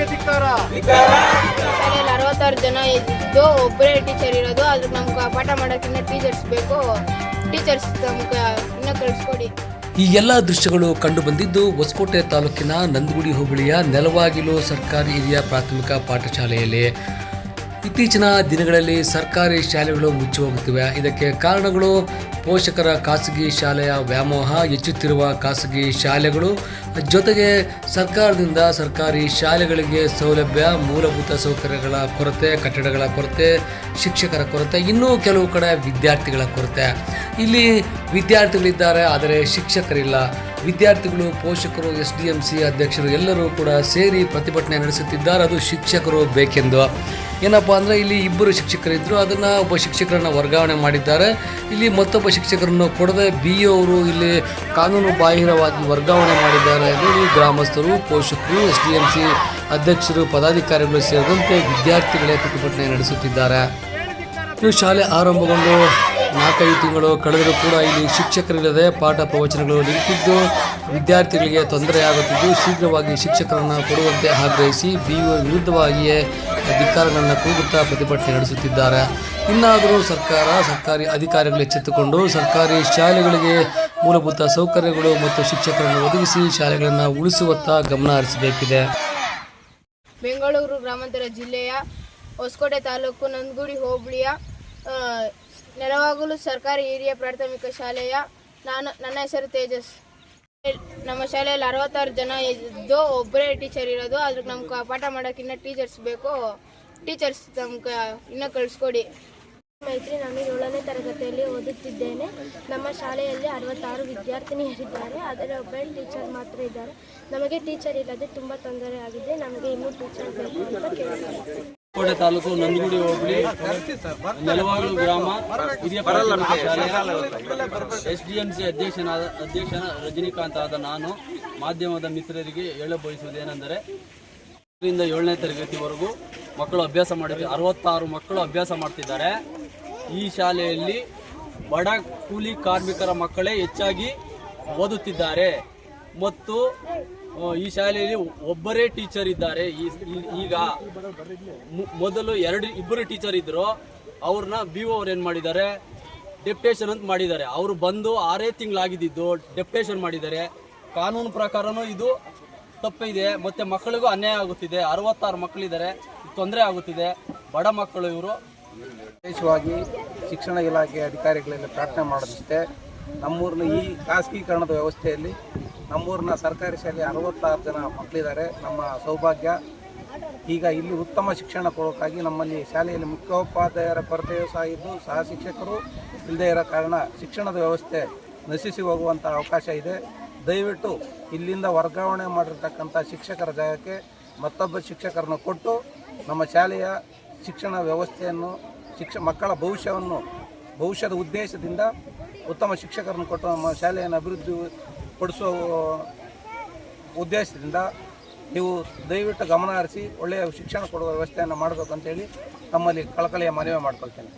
ಶಾಲೆಗೆ ಧಿಕ್ಕಾರ ಶಾಲೆಯಲ್ಲಿ ಅರವತ್ತಾರು ಜನ ಇದ್ದು ಒಬ್ಬರೇ ಟೀಚರ್ ಇರೋದು. ಅದ್ರ ನಮ್ಗೆ ಪಾಠ ಮಾಡೋಕ್ಕಿಂತ ಟೀಚರ್ಸ್ ಬೇಕು. ಟೀಚರ್ಸ್ ನಮ್ಗೆ ಇನ್ನೂ ಕಳಿಸ್ಕೊಡಿ. ಈ ಎಲ್ಲ ದೃಶ್ಯಗಳು ಕಂಡು ಬಂದಿದ್ದು ಹೊಸಕೋಟೆ ತಾಲೂಕಿನ ನಂದಗುಡಿ ಹೋಬಳಿಯ ನೆಲವಾಗಿಲು ಸರ್ಕಾರಿ ಹಿರಿಯ ಪ್ರಾಥಮಿಕ ಪಾಠಶಾಲೆಯಲ್ಲಿ. ಇತ್ತೀಚಿನ ದಿನಗಳಲ್ಲಿ ಸರ್ಕಾರಿ ಶಾಲೆಗಳು ಮುಚ್ಚಿ ಹೋಗುತ್ತಿವೆ ಇದಕ್ಕೆ ಕಾರಣಗಳು ಪೋಷಕರ ಖಾಸಗಿ ಶಾಲೆಯ ವ್ಯಾಮೋಹ ಹೆಚ್ಚುತ್ತಿರುವ ಖಾಸಗಿ ಶಾಲೆಗಳು, ಜೊತೆಗೆ ಸರ್ಕಾರದಿಂದ ಸರ್ಕಾರಿ ಶಾಲೆಗಳಿಗೆ ಸೌಲಭ್ಯ, ಮೂಲಭೂತ ಸೌಕರ್ಯಗಳ ಕೊರತೆ, ಕಟ್ಟಡಗಳ ಕೊರತೆ, ಶಿಕ್ಷಕರ ಕೊರತೆ, ಇನ್ನೂ ಕೆಲವು ಕಡೆ ವಿದ್ಯಾರ್ಥಿಗಳ ಕೊರತೆ. ಇಲ್ಲಿ ವಿದ್ಯಾರ್ಥಿಗಳಿದ್ದಾರೆ, ಆದರೆ ಶಿಕ್ಷಕರಿಲ್ಲ. ವಿದ್ಯಾರ್ಥಿಗಳು, ಪೋಷಕರು ಎಸ್ ಡಿ ಎಂ ಸಿ ಅಧ್ಯಕ್ಷರು ಎಲ್ಲರೂ ಕೂಡ ಸೇರಿ ಪ್ರತಿಭಟನೆ ನಡೆಸುತ್ತಿದ್ದಾರೆ. ಅದು ಶಿಕ್ಷಕರು ಬೇಕೆಂದು. ಏನಪ್ಪ ಅಂದರೆ ಇಲ್ಲಿ ಇಬ್ಬರು ಶಿಕ್ಷಕರಿದ್ದರು ಅದನ್ನು ಒಬ್ಬ ಶಿಕ್ಷಕರನ್ನು ವರ್ಗಾವಣೆ ಮಾಡಿದ್ದಾರೆ. ಇಲ್ಲಿ ಮತ್ತೊಬ್ಬ ಶಿಕ್ಷಕರನ್ನು ಕೊಡದೆ ಬಿ ಅವರು ಇಲ್ಲಿ ಕಾನೂನು ಬಾಹಿರವಾಗಿ ವರ್ಗಾವಣೆ ಮಾಡಿದ್ದಾರೆ ಎಂದು ಗ್ರಾಮಸ್ಥರು, ಪೋಷಕರು ಎಸ್ ಡಿ ಎಂ ಸಿ ಅಧ್ಯಕ್ಷರು, ಪದಾಧಿಕಾರಿಗಳು ಸೇರಿದಂತೆ ವಿದ್ಯಾರ್ಥಿಗಳೇ ಪ್ರತಿಭಟನೆ ನಡೆಸುತ್ತಿದ್ದಾರೆ. ಇನ್ನು ಶಾಲೆ ಆರಂಭಗೊಂಡು ನಾಲ್ಕೈದು ತಿಂಗಳು ಕಳೆದರೂ ಕೂಡ ಇಲ್ಲಿ ಶಿಕ್ಷಕರಿಲ್ಲದೆ ಪಾಠ ಪ್ರವಚನಗಳು ನಿಂತಿದ್ದು, ವಿದ್ಯಾರ್ಥಿಗಳಿಗೆ ತೊಂದರೆಯಾಗುತ್ತಿದ್ದು ಶೀಘ್ರವಾಗಿ ಶಿಕ್ಷಕರನ್ನು ಕೊಡುವಂತೆ ಆಗ್ರಹಿಸಿ ಬಿ ವಿರುದ್ಧವಾಗಿಯೇ ಧಿಕ್ಕಾರಗಳನ್ನು ಕೂಗುತ್ತಾ ಪ್ರತಿಭಟನೆ ನಡೆಸುತ್ತಿದ್ದಾರೆ. ಇನ್ನಾದರೂ ಸರ್ಕಾರ ಸರ್ಕಾರಿ ಅಧಿಕಾರಿಗಳು ಎಚ್ಚೆತ್ತುಕೊಂಡು ಸರ್ಕಾರಿ ಶಾಲೆಗಳಿಗೆ ಮೂಲಭೂತ ಸೌಕರ್ಯಗಳು ಮತ್ತು ಶಿಕ್ಷಕರನ್ನು ಒದಗಿಸಿ ಶಾಲೆಗಳನ್ನು ಉಳಿಸುವತ್ತ ಗಮನ ಹರಿಸಬೇಕಿದೆ. ಬೆಂಗಳೂರು ಗ್ರಾಮಾಂತರ ಜಿಲ್ಲೆಯ ಹೊಸಕೋಟೆ ತಾಲೂಕು ನಂದಗುಡಿ ಹೋಬಳಿಯ ಆ, ನೆಲವಾಗಲು ಸರ್ಕಾರಿ ಹಿರಿಯ ಪ್ರಾಥಮಿಕ ಶಾಲೆಯ ನಾನು ನನ್ನ ಹೆಸರು ತೇಜಸ್. ನಮ್ಮ ಶಾಲೆಯಲ್ಲಿ ಅರವತ್ತಾರು ಜನ ಇದ್ದು ಒಬ್ಬರೇ ಟೀಚರ್ ಇರೋದು. ಅದಕ್ಕೆ ನಮ್ಗೆ ಪಾಠ ಮಾಡೋಕ್ಕಿನ್ನ ಟೀಚರ್ಸ್ ಬೇಕು. ಟೀಚರ್ಸ್ ನಮ್ಗೆ ಇನ್ನೂ ಕಳಿಸ್ಕೊಡಿ. ಮೈತ್ರಿ ನಾನು ಏಳನೇ ತರಗತಿಯಲ್ಲಿ ಓದುತ್ತಿದ್ದೇನೆ. ನಮ್ಮ ಶಾಲೆಯಲ್ಲಿ ಅರವತ್ತಾರು ವಿದ್ಯಾರ್ಥಿನಿಯರಿದ್ದಾರೆ ಆದರೆ ಒಬ್ಬರೇ ಟೀಚರ್ ಮಾತ್ರ ಇದ್ದಾರೆ. ನಮಗೆ ಟೀಚರ್ ಇಲ್ಲದೆ ತುಂಬ ತೊಂದರೆ ಆಗಿದೆ. ನಮಗೆ ಇನ್ನೂ ಟೀಚರ್ ಬೇಕು ಅಂತ ಕೇಳ್ತಾರೆ ಕೋಟೆ ತಾಲೂಕು ನಂದಗುಡಿ ಹೋಬಳಿ, ನೆಲವಾಗಲು ಗ್ರಾಮ, ಹಿರಿಯ ಪ್ರಾಥಮಿಕ ಎಸ್ ಡಿ ಎಂ ಸಿ ಅಧ್ಯಕ್ಷನಾದ ಅಧ್ಯಕ್ಷನ ರಜನಿಕಾಂತ್ ಆದ ನಾನು ಮಾಧ್ಯಮದ ಮಿತ್ರರಿಗೆ ಹೇಳ ಬಯಸುವುದೇನೆಂದರೆ ಇಂದ ಏಳನೇ ತರಗತಿವರೆಗೂ ಮಕ್ಕಳು ಅಭ್ಯಾಸ ಮಾಡಿದ್ವಿ. ಅರವತ್ತಾರು ಮಕ್ಕಳು ಅಭ್ಯಾಸ ಮಾಡ್ತಿದ್ದಾರೆ. ಈ ಶಾಲೆಯಲ್ಲಿ ಬಡ ಕೂಲಿ ಕಾರ್ಮಿಕರ ಮಕ್ಕಳೇ ಹೆಚ್ಚಾಗಿ ಓದುತ್ತಿದ್ದಾರೆ. ಮತ್ತು ಈ ಶಾಲೆಯಲ್ಲಿ ಒಬ್ಬರೇ ಟೀಚರ್ ಇದ್ದಾರೆ. ಈಗ ಮೊದಲು ಎರಡು, ಇಬ್ಬರು ಟೀಚರ್ ಇದ್ರು. ಅವ್ರನ್ನ ಬಿ ಓ ಅವ್ರು ಏನು ಮಾಡಿದ್ದಾರೆ? ಡೆಪ್ಟೇಷನ್ ಅಂತ ಮಾಡಿದ್ದಾರೆ. ಅವರು ಬಂದು ಆರೇ ತಿಂಗಳಾಗಿದ್ದು ಡೆಪ್ಟೇಷನ್ ಮಾಡಿದ್ದಾರೆ. ಕಾನೂನು ಪ್ರಕಾರನೂ ಇದು ತಪ್ಪಿದೆ. ಮತ್ತೆ ಮಕ್ಕಳಿಗೂ ಅನ್ಯಾಯ ಆಗುತ್ತಿದೆ. ಅರವತ್ತಾರು ಮಕ್ಕಳಿದ್ದಾರೆ. ತೊಂದರೆ ಆಗುತ್ತಿದೆ. ಬಡ ಮಕ್ಕಳು ಇವರು. ವಿಶೇಷವಾಗಿ ಶಿಕ್ಷಣ ಇಲಾಖೆ ಅಧಿಕಾರಿಗಳಲ್ಲಿ ಪ್ರಾರ್ಥನೆ ಮಾಡೋದಿಷ್ಟೇ. ನಮ್ಮೂರಿನ ಈ ಖಾಸಗೀಕರಣದ ವ್ಯವಸ್ಥೆಯಲ್ಲಿ ನಮ್ಮೂರಿನ ಸರ್ಕಾರಿ ಶಾಲೆ ಅರವತ್ತಾರು ಜನ ಮಕ್ಕಳಿದ್ದಾರೆ. ನಮ್ಮ ಸೌಭಾಗ್ಯ. ಈಗ ಇಲ್ಲಿ ಉತ್ತಮ ಶಿಕ್ಷಣ ಕೊಡೋಕ್ಕಾಗಿ ನಮ್ಮಲ್ಲಿ ಶಾಲೆಯಲ್ಲಿ ಮುಖ್ಯೋಪಾಧ್ಯಾಯರ ಕೊರತೆಯೂ ಸಹ ಇದ್ದು, ಸಹ ಶಿಕ್ಷಕರು ಇಲ್ಲದೇ ಇರೋ ಕಾರಣ ಶಿಕ್ಷಣದ ವ್ಯವಸ್ಥೆ ನಶಿಸಿ ಹೋಗುವಂಥ ಅವಕಾಶ ಇದೆ. ದಯವಿಟ್ಟು ಇಲ್ಲಿಂದ ವರ್ಗಾವಣೆ ಮಾಡಿರ್ತಕ್ಕಂಥ ಶಿಕ್ಷಕರ ಜಾಗಕ್ಕೆ ಮತ್ತೊಬ್ಬ ಶಿಕ್ಷಕರನ್ನು ಕೊಟ್ಟು ನಮ್ಮ ಶಾಲೆಯ ಶಿಕ್ಷಣ ವ್ಯವಸ್ಥೆಯನ್ನು, ಶಿಕ್ಷ, ಮಕ್ಕಳ ಭವಿಷ್ಯವನ್ನು, ಭವಿಷ್ಯದ ಉದ್ದೇಶದಿಂದ ಉತ್ತಮ ಶಿಕ್ಷಕರನ್ನು ಕೊಟ್ಟು ನಮ್ಮ ಶಾಲೆಯನ್ನು ಅಭಿವೃದ್ಧಿ ಪಡಿಸುವ ಉದ್ದೇಶದಿಂದ ನೀವು ದಯವಿಟ್ಟು ಗಮನ ಹರಿಸಿ ಒಳ್ಳೆಯ ಶಿಕ್ಷಣ ಕೊಡುವ ವ್ಯವಸ್ಥೆಯನ್ನು ಮಾಡಬೇಕು ಅಂತೇಳಿ ತಮ್ಮಲ್ಲಿ ಕಳಕಳಿಯ ಮನವಿ ಮಾಡ್ಕೊಳ್ತೇನೆ.